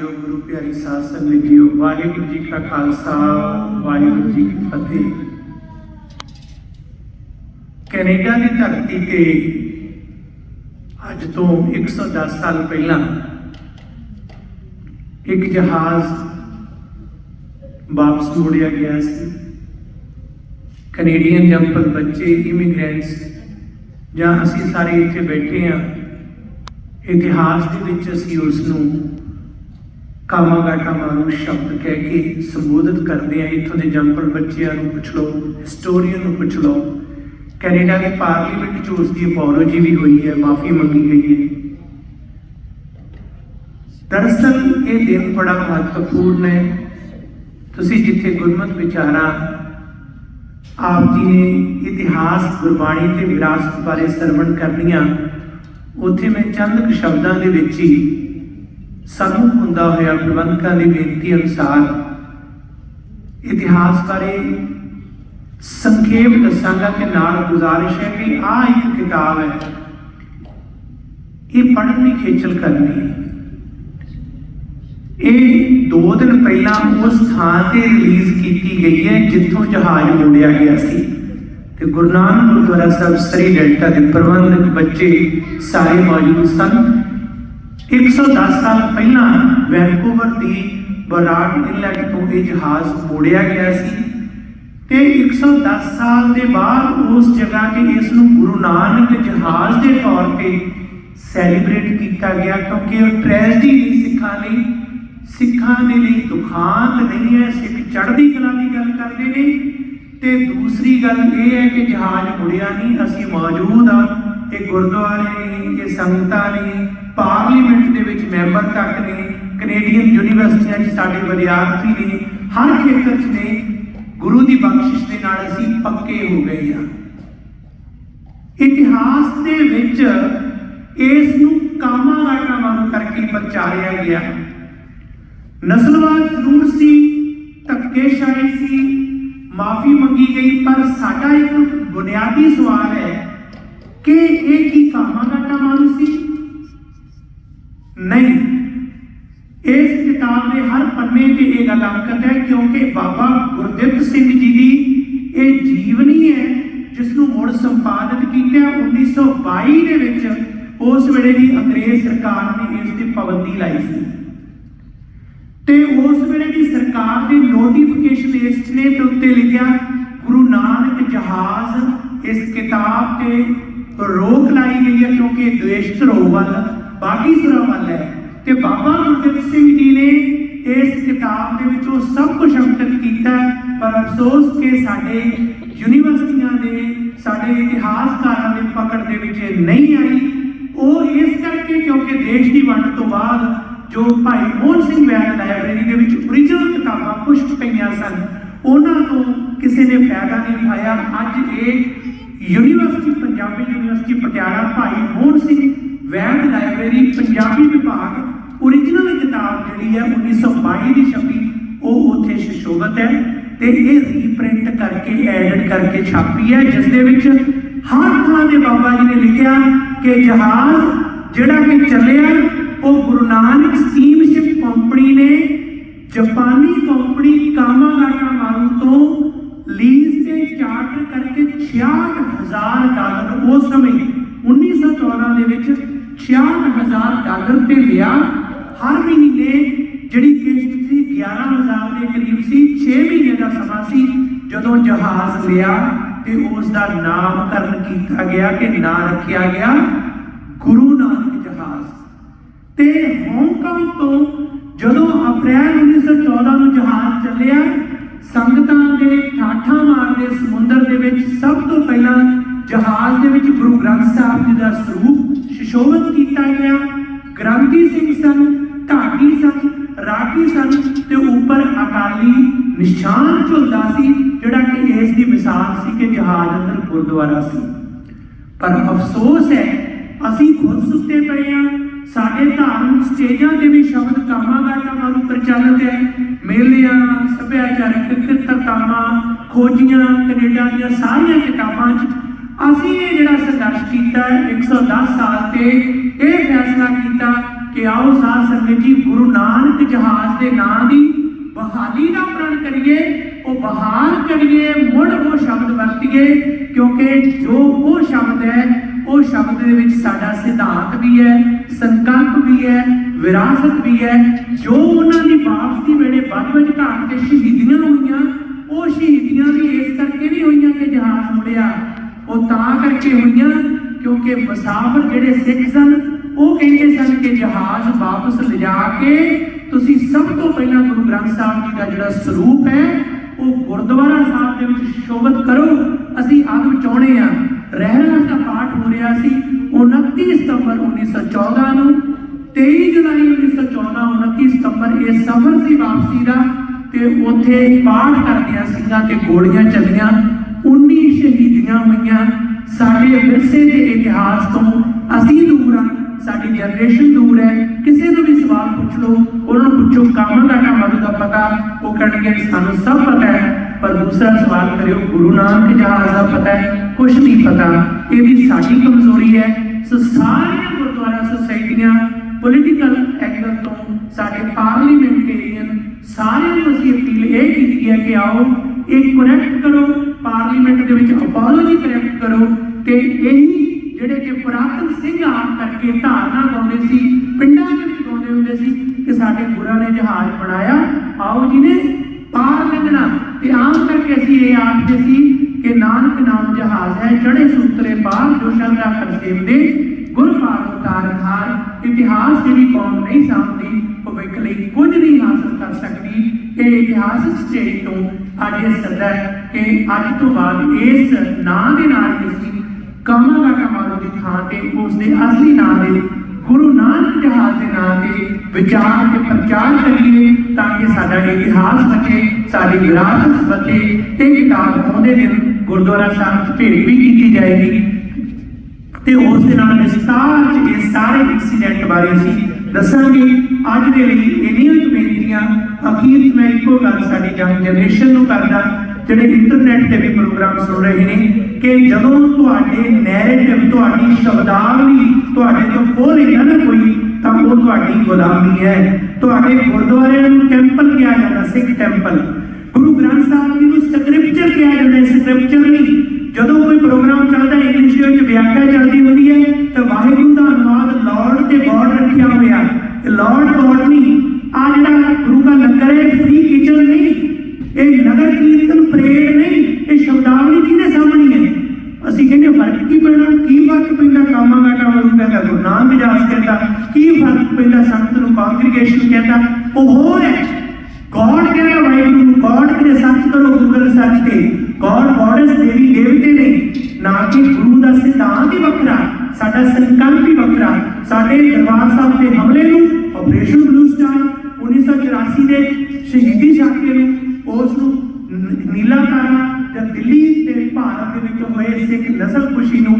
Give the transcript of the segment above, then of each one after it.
ਜੋ ਗੁਰੂ ਪਿਆਰੀ ਸਾਧ ਸੰਗਤ ਜੀਓ, ਵਾਹਿਗੁਰੂ ਜੀ ਕਾ ਖਾਲਸਾ, ਵਾਹਿਗੁਰੂ ਜੀ ਕੀ ਫਤਿਹ। ਕੈਨੇਡਾ ਦੀ ਧਰਤੀ ਤੇ ਅੱਜ ਤੋਂ 110 ਸਾਲ ਪਹਿਲਾਂ ਇੱਕ ਜਹਾਜ਼ ਵਾਪਸ ਮੁੜਿਆ ਗਿਆ ਸੀ। ਕੈਨੇਡੀਅਨ ਜੰਪਲ ਬੱਚੇ ਇਮੀਗ੍ਰੈਂਟਸ ਜਾਂ ਅਸੀਂ ਸਾਰੇ ਇੱਥੇ ਬੈਠੇ ਹਾਂ, ਇਤਿਹਾਸ ਦੇ ਵਿੱਚ ਅਸੀਂ ਉਸ ਨੂੰ ਕਾਮਾ ਗਾਟਾ ਮਾਰੂ ਸ਼ਬਦ ਕਹਿ ਕੇ ਸੰਬੋਧਿਤ ਕਰਦੇ ਆ। ਇੱਥੋਂ ਦੇ ਜੰਪਲ ਬੱਚਿਆਂ ਨੂੰ ਪੁੱਛ ਲਓ ਹਿਸਟੋਰੀਅਨ ਨੂੰ ਪੁੱਛ ਲਓ। ਕੈਨੇਡਾ ਦੇ ਪਾਰਲੀਮੈਂਟ 'ਚ ਉਸ ਦੀ ਅਪੋਲੋਜੀ ਵੀ ਹੋਈ ਹੈ, ਮਾਫੀ ਮੰਗੀ ਗਈ ਹੈ। ਦਰਅਸਲ ਇਹ ਦਿਨ ਬੜਾ ਮਹੱਤਵਪੂਰਨ ਹੈ। ਤੁਸੀਂ ਜਿੱਥੇ ਗੁਰਮਤਿ ਵਿਚਾਰਾਂ, ਆਪ ਜੀ ਨੇ ਇਤਿਹਾਸ, ਗੁਰਬਾਣੀ ਤੇ ਵਿਰਾਸਤ ਬਾਰੇ ਸਰਵਣ ਕਰਨੀਆਂ, ਉੱਥੇ ਮੈਂ ਚੰਦ ਕੁ ਸ਼ਬਦਾਂ ਦੇ ਵਿੱਚ ਹੀ ਸਾਨੂੰ ਹੁੰਦਾ ਹੋਇਆ ਪ੍ਰਬੰਧਕਾਂ ਦੀ ਬੇਨਤੀ ਅਨੁਸਾਰ ਇਤਿਹਾਸ ਬਾਰੇ ਸੰਖੇਪ ਦੱਸਾਂਗਾ ਕਿ ਨਾਲ ਗੁਜ਼ਾਰਿਸ਼ ਹੈ ਕਿ ਆਹ ਇੱਕ ਕਿਤਾਬ ਹੈ। ਇਹ ਪੜ੍ਹਨ ਦੀ ਖੇਚਲ ਕਰਨੀ ਇਹ ਦੋ ਦਿਨ ਪਹਿਲਾਂ ਉਸ ਥਾਂ ਤੇ ਰਿਲੀਜ਼ ਕੀਤੀ ਗਈ ਹੈ ਜਿੱਥੋਂ ਜਹਾਜ਼ ਮੋੜਿਆ ਗਿਆ ਸੀ ਤੇ ਗੁਰੂ ਨਾਨਕ ਗੁਰਦੁਆਰਾ ਸਾਹਿਬ ਸ੍ਰੀ ਡੈਲਟਾ ਦੇ ਪ੍ਰਬੰਧਕ ਬੱਚੇ ਸਾਰੇ ਮੌਜੂਦ ਸਨ। 110 ਸਾਲ ਪਹਿਲਾਂ ਵੈਨਕੂਵਰ ਦੀ ਬਰਾਡ ਇਨਲੈਟ ਤੋਂ ਇਹ ਜਹਾਜ਼ ਮੋੜਿਆ ਗਿਆ ਸੀ ਤੇ 110 ਸਾਲ ਦੇ ਬਾਅਦ ਉਸ ਜਗ੍ਹਾ ਤੇ ਇਸ ਨੂੰ ਗੁਰੂ ਨਾਨਕ ਜਹਾਜ਼ ਦੇ ਤੌਰ ਤੇ ਸੈਲੀਬ੍ਰੇਟ ਕੀਤਾ ਗਿਆ ਕਿਉਂਕਿ ਉਹ ਟ੍ਰੈਜਡੀ ਨਹੀਂ ਸਿੱਖਾਂ ਲਈ, ਸਿੱਖਾਂ ਦੇ ਲਈ ਦੁਖਾਂਤ ਨਹੀਂ ਹੈ, ਸਿੱਖ ਚੜ੍ਹਦੀ ਕਲਾ ਦੀ ਗੱਲ ਕਰਦੇ ਨੇ ਤੇ ਦੂਸਰੀ ਗੱਲ ਇਹ ਹੈ ਕਿ ਜਹਾਜ਼ ਮੁੜਿਆ ਨਹੀਂ, ਅਸੀਂ ਮੌਜੂਦ ਆ ਇਹ ਗੁਰਦੁਆਰੇ ਨੇ ਇਹ ਸੰਗਤਾਂ ਨੇ, ਪਾਰਲੀਮੈਂਟ ਦੇ ਵਿੱਚ ਮੈਂਬਰ ਤੱਕ ਨੇ, ਕੈਨੇਡੀਅਨ ਯੂਨੀਵਰਸਿਟੀਆਂ 'ਚ ਸਾਡੇ ਵਿਦਿਆਰਥੀ ਨੇ, ਹਰ ਖੇਤਰ 'ਚ ਨੇ, ਗੁਰੂ ਦੀ ਬਖਸ਼ਿਸ਼ ਦੇ ਨਾਲ ਅਸੀਂ ਪੱਕੇ ਹੋ ਗਏ ਹਾਂ। ਇਤਿਹਾਸ ਦੇ ਵਿੱਚ ਇਸ ਨੂੰ ਕਾਮਾ ਗਾਟਾ ਵਾਂਗ ਕਰਕੇ ਪ੍ਰਚਾਰਿਆ ਗਿਆ। ਨਸਲਵਾਦ ਜ਼ਰੂਰ ਸੀ, ਧੱਕੇਸ਼ਾਹੀ ਸੀ, ਮਾਫੀ ਮੰਗੀ ਗਈ, ਪਰ ਸਾਡਾ ਇੱਕ ਬੁਨਿਆਦੀ ਸਵਾਲ ਹੈ ਕਿ ਇਹ ਕੀ ਕਾਮਾ ਗਾਟਾ ਮਾਰੂ ਸੀ ਨਹੀਂ ਇਸ ਕਿਤਾਬ ਦੇ ਹਰ ਪੰਨੇ ਤੇ ਇਹ ਗੱਲ ਅੰਕਿਤ ਹੈ ਕਿਉਂਕਿ ਬਾਬਾ ਗੁਰਦਿੱਤ ਸਿੰਘ ਜੀ ਦੀ ਇਹ ਜੀਵਨੀ ਹੈ ਜਿਸ ਨੂੰ ਮੁੜ ਸੰਪਾਦਿਤ ਕੀਤਾ 1922 ਦੇ ਵਿੱਚ ਉਸ ਵੇਲੇ ਦੀ ਅੰਗਰੇਜ਼ ਸਰਕਾਰ ਨੇ ਇਸ ਤੇ ਪਾਬੰਦੀ ਲਾਈ ਸੀ ਤੇ ਉਸ ਵੇਲੇ ਦੀ ਸਰਕਾਰ ਦੀ ਨੋਟੀਫਿਕੇਸ਼ਨ ਇਸ ਨੇ ਤੇ ਉੱਤੇ ਲਿਖਿਆ ਗੁਰੂ ਨਾਨਕ ਜਹਾਜ਼ ਇਸ ਕਿਤਾਬ ਤੇ ਰੋਕ ਲਾਈ ਗਈ ਹੈ ਕਿਉਂਕਿ ਦੇਸ਼ ਦ੍ਵੇਸ਼ ਧਰੋ ਵੱਲ, ਬਾਗੀ ਸੁਰਾਂ ਵੱਲ ਹੈ। ਤੇ ਬਾਬਾ ਗੁਰਦਿੱਤ ਸਿੰਘ ਜੀ ਨੇ ਇਸ ਕਿਤਾਬ ਦੇ ਵਿੱਚ ਉਹ ਸਭ ਕੁਝ ਅੰਕਿਤ ਕੀਤਾ ਪਰ ਅਫਸੋਸ ਕਿ ਸਾਡੇ ਯੂਨੀਵਰਸਿਟੀਆਂ ਦੇ, ਸਾਡੇ ਇਤਿਹਾਸਕਾਰਾਂ ਦੇ ਪਕੜ ਦੇ ਵਿੱਚ ਨਹੀਂ ਆਈ। ਉਹ ਇਸ ਕਰਕੇ ਕਿਉਂਕਿ ਦੇਸ਼ ਦੀ ਵੰਡ ਤੋਂ ਬਾਅਦ ਜੋ ਭਾਈ ਮੋਹਨ ਸਿੰਘ ਵੈਦ ਲਾਇਬ੍ਰੇਰੀ ਦੇ ਵਿੱਚ ਓਰੀਜਨਲ ਕਿਤਾਬਾਂ ਪੁਸ਼ਟ ਪਈਆਂ ਸਨ, ਉਹਨਾਂ ਤੋਂ ਕਿਸੇ ਨੇ ਫਾਇਦਾ ਨਹੀਂ ਉਠਾਇਆ। ਅੱਜ ਇਹ ਯੂਨੀਵਰਸਿਟੀ ਪੰਜਾਬੀ ਯੂਨੀਵਰਸਿਟੀ ਪਟਿਆਲਾ ਭਾਈ ਮੋਹਨ ਸਿੰਘ ਵੈਦ ਲਾਇਬ੍ਰੇਰੀ, ਪੰਜਾਬੀ ਵਿਭਾਗ ਓਰੀਜਨਲ ਕਿਤਾਬ ਜਿਹੜੀ ਹੈ 1922 ਦੀ ਛਪੀ, ਉਹ ਉੱਥੇ ਸ਼ਿਸ਼ੋਭਤ ਹੈ ਤੇ ਇਹ ਰੀਪ੍ਰਿੰਟ ਕਰਕੇ ਐਡਿਟ ਕਰਕੇ ਛਾਪੀ ਹੈ ਜਿਸ ਦੇ ਵਿੱਚ ਹਰ ਥਾਂ ਦੇ ਬਾਬਾ ਜੀ ਨੇ ਲਿਖਿਆ ਕਿ ਜਹਾਜ਼ ਜਿਹੜਾ ਕਿ ਚੱਲਿਆ, ਉਹ ਗੁਰੂ ਨਾਨਕ ਸਟੀਮਸ਼ਿਪ ਕੰਪਨੀ ਨੇ, ਜਾਪਾਨੀ ਕੰਪਨੀ ਕਾਮਾਗਾਟਾ ਮਾਰੂ ਤੋਂ ਲੀਜ਼ ਤੇ ਚਾਰਟਰ ਕਰਕੇ 66000 ਡਾਲਰ ਉਸ ਸਮੇਂ 1914 ਦੇ ਵਿੱਚ 66000 ਡਾਲਰ ਤੇ ਲਿਆ। ਹਰ ਮਹੀਨੇ ਜਿਹੜੀ ਕਿਸ਼ਤ ਸੀ 11000 ਦੇ ਕਰੀਬ ਸੀ 6 ਮਹੀਨੇ ਦਾ ਸਮਾਂ ਸੀ ਜਦੋਂ ਜਹਾਜ਼ ਲਿਆ ਤੇ ਉਸ ਦਾ ਨਾਮਕਰਨ ਕੀਤਾ ਗਿਆ ਕਿ ਨਾਂ ਰੱਖਿਆ ਗਿਆ ਗੁਰੂ ਨਾਨਕ ਜਹਾਜ਼। ਤੇ ਹਾਂਗਕਾਂਗ ਤੋਂ ਜਦੋਂ ਅਪ੍ਰੈਲ 1914 ਨੂੰ ਜਹਾਜ਼ ਚੱਲਿਆ ਸੰਗਤਾਂ ਦੇ ਠਾਠਾਂ ਮਾਰਦੇ ਸਮੁੰਦਰ ਦੇ ਵਿੱਚ ਸਭ ਤੋਂ ਪਹਿਲਾਂ ਜਹਾਜ਼ ਦੇ ਵਿੱਚ ਗੁਰੂ ਗ੍ਰੰਥ ਸਾਹਿਬ ਜੀ ਦਾ ਸਰੂਪ ਸ਼ਿਸ਼ੋਭਤ ਕੀਤਾ ਗਿਆ। ਗ੍ਰੰਥੀ ਸਿੰਘ ਸਨ, ਢਾਡੀ ਸਨ, ਰਾਗੀ ਸਨ ਤੇ ਉੱਪਰ ਅਕਾਲੀ ਨਿਸ਼ਾਨ ਝੁਲਦਾ ਸੀ, ਜਿਹੜਾ ਕਿ ਇਸ ਦੀ ਮਿਸਾਲ ਸੀ ਕਿ ਜਹਾਜ਼ ਅੰਦਰ ਗੁਰਦੁਆਰਾ ਸੀ। ਪਰ ਅਫਸੋਸ ਹੈ, ਅਸੀਂ ਖੁਦ ਸੁੱਤੇ ਪਏ ਆ ਸਾਡੇ ਧਾਰਮਿਕ ਸਟੇਜਾਂ ਤੇ ਵੀ ਸ਼ਬਦ ਕਾਮਾ ਗਾਟਾ ਮਾਰੂ ਪ੍ਰਚਲਿਤ ਹੈ। ਮੇਲਿਆਂ, ਸੱਭਿਆਚਾਰਕ ਕਿਰਤਕਾਮਾਂ ਖੋਜੀਆਂ, ਕੈਨੇਡਾ ਦੀਆਂ ਸਾਰੀਆਂ ਕਿਤਾਬਾਂ 'ਚ ਅਸੀਂ ਇਹ ਜਿਹੜਾ ਸੰਘਰਸ਼ ਕੀਤਾ ਹੈ 110 ਸਾਲ ਤੇ ਇਹ ਫੈਸਲਾ ਕੀਤਾ ਕਿ ਆਓ ਸਾਧ ਸੰਗਤ ਜੀ, ਗੁਰੂ ਨਾਨਕ ਜਹਾਜ਼ ਦੇ ਨਾਂ ਦੀ ਬਹਾਲੀ ਦਾ ਪ੍ਰਣ ਕਰੀਏ, ਉਹ ਬਹਾਲ ਕਰੀਏ, ਮੁੜ ਉਹ ਸ਼ਬਦ ਵਰਤੀਏ, ਕਿਉਂਕਿ ਜੋ ਉਹ ਸ਼ਬਦ ਹੈ ਉਹ ਸ਼ਬਦ ਦੇ ਵਿੱਚ ਸਾਡਾ ਸਿਧਾਂਤ ਵੀ ਹੈ, ਸੰਕਲਪ ਵੀ ਹੈ, ਵਿਰਾਸਤ ਵੀ ਹੈ। ਜੋ ਉਹਨਾਂ ਦੀ ਵਾਪਸੀ ਵੇਲੇ ਵੱਧ ਵਿੱਚ ਘਾਟ ਤੇ ਸ਼ਹੀਦੀਆਂ ਹੋਈਆਂ, ਉਹ ਸ਼ਹੀਦੀਆਂ ਵੀ ਇਸ ਕਰਕੇ ਨਹੀਂ ਹੋਈਆਂ ਕਿ ਜਹਾਜ਼ ਮੁੜਿਆ। ਉਹ ਤਾਂ ਕਰਕੇ ਹੋਈਆਂ ਕਿਉਂਕਿ ਮਸਾਫ਼ਰ ਜਿਹੜੇ ਸਿੱਖ ਸਨ, ਉਹ ਕਹਿੰਦੇ ਸਨ ਕਿ ਜਹਾਜ਼ ਵਾਪਸ ਲਿਜਾ ਕੇ ਤੁਸੀਂ ਸਭ ਤੋਂ ਪਹਿਲਾਂ ਗੁਰੂ ਗ੍ਰੰਥ ਸਾਹਿਬ ਜੀ ਦਾ ਜਿਹੜਾ ਸਰੂਪ ਹੈ, ਉਹ ਗੁਰਦੁਆਰਾ ਸਾਹਿਬ ਦੇ ਵਿੱਚ ਸ਼ੋਭਤ ਕਰੋ। ਅਸੀਂ ਆਪ ਚਾਹੁੰਦੇ ਆ। ਰਹਿਰਾਸ ਦਾ ਪਾਠ ਹੋ ਰਿਹਾ ਸੀ 29 ਸਤੰਬਰ 1914 ਨੂੰ 23 ਜੁਲਾਈ 1914 29 ਸਤੰਬਰ ਇਹ ਸਫ਼ਰ ਸੀ ਵਾਪਸੀ ਦਾ, ਤੇ ਉੱਥੇ ਪਾਠ ਕਰਦਿਆਂ ਸਿੰਘਾਂ ਤੇ ਗੋਲੀਆਂ ਚੱਲੀਆਂ 19 ਸ਼ਹੀਦੀਆਂ ਹੋਈਆਂ। ਸਾਡੇ ਵਿਰਸੇ ਦੇ ਇਤਿਹਾਸ ਤੋਂ ਅਸੀਂ ਦੂਰ ਹਾਂ ਸਾਡੀ ਜਨਰੇਸ਼ਨ ਦੂਰ ਹੈ, ਕਿਸੇ ਨੂੰ ਵੀ ਸਵਾਲ ਪੁੱਛ ਲਓ, ਉਹਨਾਂ ਨੂੰ ਪੁੱਛੋ, ਕਾਮਾ ਦਾ ਮਧੂ ਦਾ ਪਤਾ, ਉਹ ਕਹਿਣਗੇ ਸਾਨੂੰ ਸਭ ਪਤਾ ਹੈ। ਪਰ ਦੂਸਰਾ ਸਵਾਲ ਕਰਿਓ, ਗੁਰੂ ਨਾਨਕ ਜਹਾਜ਼ ਦਾ ਪਤਾ ਹੈ ਕੁਝ ਨਹੀਂ ਪਤਾ। ਇਹ ਵੀ ਸਾਡੀ ਕਮਜ਼ੋਰੀ ਹੈ। ਸੋ ਸਾਰੀਆਂ ਗੁਰਦੁਆਰਾ ਸੁਸਾਇਟੀਆਂ ਪੋਲੀਟੀਕਲ ਐਂਗਲ ਤੋਂ ਸਾਡੇ ਪਾਰਲੀਮੈਂਟੇਰੀਅਨ ਸਾਰਿਆਂ ਨੂੰ ਅਸੀਂ ਅਪੀਲ ਇਹ ਕੀਤੀ ਹੈ ਕਿ ਆਓ, ਇਹ ਕਰੈਕਟ ਕਰੋ ਪਾਰਲੀਮੈਂਟ ਦੇ ਵਿੱਚ ਅਪੋਲੋਜੀ ਕਰੈਕਟ ਕਰੋ ਤੇ ਇਹੀ ਜਿਹੜੇ ਕਿ ਪੁਰਾਤਨ ਸਿੰਘ ਆਪ ਕਰਕੇ ਧਾਰਨਾ ਲਾਉਂਦੇ ਸੀ, ਪਿੰਡਾਂ ਦੇ ਵਿੱਚ ਗਾਉਂਦੇ ਹੁੰਦੇ ਸੀ ਕਿ ਸਾਡੇ ਗੁਰਾਂ ਨੇ ਜਹਾਜ਼ ਬਣਾਇਆ, ਆਓ ਜੀ ਨੇ, ਪਾਰ ਲੰਘਣਾ। ਤੇ ਆਮ ਕਰਕੇ ਅਸੀਂ ਇਹ ਆਖਦੇ ਸੀ ਕਿ ਨਾਨਕ ਨਾਮ ਜਹਾਜ਼ ਹੈ ਚੜੇ ਸੂਤਰੇ ਪਾਰ ਜੋ ਸ਼ਰਦਾ ਕਰਸੇਮ ਦੇ ਗੁਰ ਪਾਰ ਉਤਾਰ ਖਾਰ ਇਤਿਹਾਸ ਜਿਹੜੀ ਕੌਮ ਨਹੀਂ ਸਾਂਭਦੀ, ਭਵਿੱਖ ਲਈ ਕੁਝ ਨਹੀਂ ਹਾਸਲ ਕਰ ਸਕਦੀ, ਇਹ ਇਤਿਹਾਸਕ ਸਟੇਜ ਤੋਂ ਅੱਜ ਇਹ ਸੱਦਾ ਹੈ ਕਿ ਅੱਜ ਤੋਂ ਬਾਅਦ ਇਸ ਨਾਂ ਦੇ ਨਾਲ ਹੀ ਅਸੀਂ ਕਾਮਾ ਦਾ ਕਮਾਲੋ ਦੀ ਥਾਂ ਤੇ ਉਸ ਦੇ ਅਸਲੀ ਨਾਂ ਦੇ ਗੁਰੂ ਨਾਨਕ ਜਹਾਜ਼ ਦੇ ਨਾਂ ਤੇ ਵਿਚਾਰ ਤੇ ਪ੍ਰਚਾਰ ਕਰੀਏ ਤਾਂ ਕਿ ਸਾਡਾ ਇਤਿਹਾਸ ਬਚੇ। ਸਾਡੀ ਵਿਰਾਸਤ ਬਚੇ ਇਹ ਕਿਤਾਬ ਆਉਂਦੇ ਦਿਨ ਗੁਰਦੁਆਰਾ ਸਾਹਿਬ 'ਚ ਭੇਟ ਵੀ ਕੀਤੀ ਜਾਏਗੀ। ਤੇ ਉਸ ਦੇ ਨਾਲ ਵਿਸਤਾਰ ਚ ਇਹ ਸਾਰੇ ਇਨਸੀਡੈਂਟ ਬਾਰੇ ਅਸੀਂ ਦੱਸਾਂਗੇ। ਅੱਜ ਦੇ ਲਈ ਇੰਨੀਆਂ ਕੁ ਬੇਨਤੀਆਂ। ਅਖੀਰ 'ਚ ਮੈਂ ਇੱਕੋ ਗੱਲ ਸਾਡੀ ਜੰਗ ਜਨਰੇਸ਼ਨ ਨੂੰ ਕਰਦਾ, ਜਿਹੜੇ ਇੰਟਰਨੈਟ ਤੇ ਵੀ ਪ੍ਰੋਗਰਾਮ ਸੁਣ ਰਹੇ ਨੇ, ਕਿ ਜਦੋਂ ਤੁਹਾਡੇ ਨੈਰੇਟਿਵ ਤੁਹਾਡੀ ਸ਼ਬਦਾਵਲੀ ਤੁਹਾਡੇ ਤੋਂ ਖੋ ਰਹੀ ਹੈ ਨਾ ਕੋਈ, ਤਾਂ ਉਹ ਤੁਹਾਡੀ ਗੁਲਾਮੀ ਹੈ। ਤੁਹਾਡੇ ਗੁਰਦੁਆਰਿਆਂ ਨੂੰ ਟੈਂਪਲ ਕਿਹਾ ਜਾਂਦਾ, ਸਿੱਖ ਟੈਂਪਲ ਗੁਰੂ ਗ੍ਰੰਥ ਸਾਹਿਬ ਜੀ ਨੂੰ ਸਕ੍ਰਿਪਚਰ ਕਿਹਾ ਜਾਂਦਾ ਸਕ੍ਰਿਪਚਰ ਨਹੀਂ। ਜਦੋਂ ਕੋਈ ਪ੍ਰੋਗਰਾਮ ਚੱਲਦਾ ਇੰਗਲਿਸ਼ ਵਿੱਚ ਵਿਆਖਿਆ ਚੱਲਦੀ ਹੁੰਦੀ ਹੈ, ਤਾਂ ਵਾਹਿਗੁਰੂ ਦਾ ਅਨੁਵਾਦ ਲਾਰਡ ਤੇ ਗੋਡ ਰੱਖਿਆ ਹੋਇਆ। ਲਾਰਡ ਗੋਡ ਨਹੀਂ। ਆ ਜਿਹੜਾ ਗੁਰੂ ਦਾ ਲੰਗਰ ਹੈ ਫ੍ਰੀ ਕਿਚਨ ਨਹੀਂ। ਇਹ ਨਗਰ ਕੀਰਤਨ ਪਰੇਡ ਨਹੀਂ। ਇਹ ਸ਼ਬਦਾਵਲੀ ਕਿਹਦੇ ਸਾਹਮਣੇ ਹੈ? ਅਸੀਂ ਕਹਿੰਦੇ ਫ਼ਰਕ ਕੀ ਪੈਣਾ? ਕੀ ਫ਼ਰਕ ਪੈਂਦਾ? ਕਾਮਾ ਗਾਟਾ ਵਾਂਗੂ ਕਹਿੰਦਾ ਗੁਰੂ ਨਾਨਕ ਕਹਿੰਦਾ, ਕੀ ਫ਼ਰਕ ਪੈਂਦਾ? ਸੰਤ ਨੂੰ ਕਾਂਗਰੀਗੇਸ਼ਨ ਕਹਿੰਦਾ, ਉਹ ਹੋਰ ਹੈ। ਗੋਡ ਕਹਿੰਦਾ ਵਾਹਿਗੁਰੂ ਨੂੰ ਗੋਡ ਕਿਤੇ ਸਰਚ ਕਰੋ ਗੂਗਲ ਸਰਚ ਤੇ ਗੋਡ ਗੋਡਸ ਦੇਵੀ ਦੇਵਤੇ ਨੇ ਨਾ ਕਿ ਗੁਰੂ ਦਾ ਸਿਧਾਂਤ ਹੀ ਵੱਖਰਾ ਸਾਡਾ ਸੰਕਲਪ ਹੀ ਵੱਖਰਾ ਸਾਡੇ ਦਰਬਾਰ ਸਾਹਿਬ ਦੇ ਹਮਲੇ ਨੂੰ ਆਪਰੇਸ਼ਨ ਬਲੂ ਸਟਾਰ 1984 ਦੇ ਸ਼ਹੀਦੀ ਸਾਕੇ ਨੂੰ ਉਸ ਨੂੰ ਨ- ਨੀਲਾ ਤਾਰਾ ਜਾਂ ਦਿੱਲੀ ਤੇ ਭਾਰਤ ਦੇ ਵਿੱਚ ਹੋਏ ਸਿੱਖ ਨਸਲ ਖੁਸ਼ੀ ਨੂੰ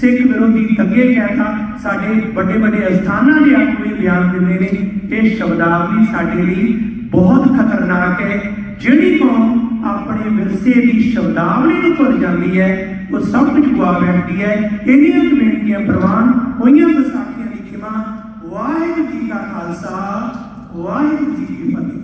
ਸਿੱਖ ਵਿਰੋਧੀ ਦੰਗੇ ਕਹਿਤਾ ਸਾਡੇ ਵੱਡੇ ਵੱਡੇ ਅਸਥਾਨਾਂ ਦੇ ਆਗੂ ਇਹ ਬਿਆਨ ਦਿੰਦੇ ਨੇ ਇਹ ਸ਼ਬਦਾਵਲੀ ਸਾਡੇ ਲਈ ਬਹੁਤ ਖਤਰਨਾਕ ਹੈ। ਜਿਹੜੀ ਕੌਮ ਆਪਣੇ ਵਿਰਸੇ ਦੀ ਸ਼ਬਦਾਵਲੀ ਨੂੰ ਭੁੱਲ ਜਾਂਦੀ ਹੈ, ਉਹ ਸਭ ਕੁਝ ਗਵਾ ਬੈਠਦੀ ਹੈ। ਇੰਨੀਆਂ ਕੁ ਬੇਨਤੀਆਂ ਪ੍ਰਵਾਨ ਹੋਈਆਂ ਵਿਸਾਖੀਆਂ ਦੀ ਖਿਮਾ। ਵਾਹਿਗੁਰੂ ਜੀ ਕਾ ਖਾਲਸਾ, ਵਾਹਿਗੁਰੂ ਜੀ ਕੀ ਫਤਿਹ।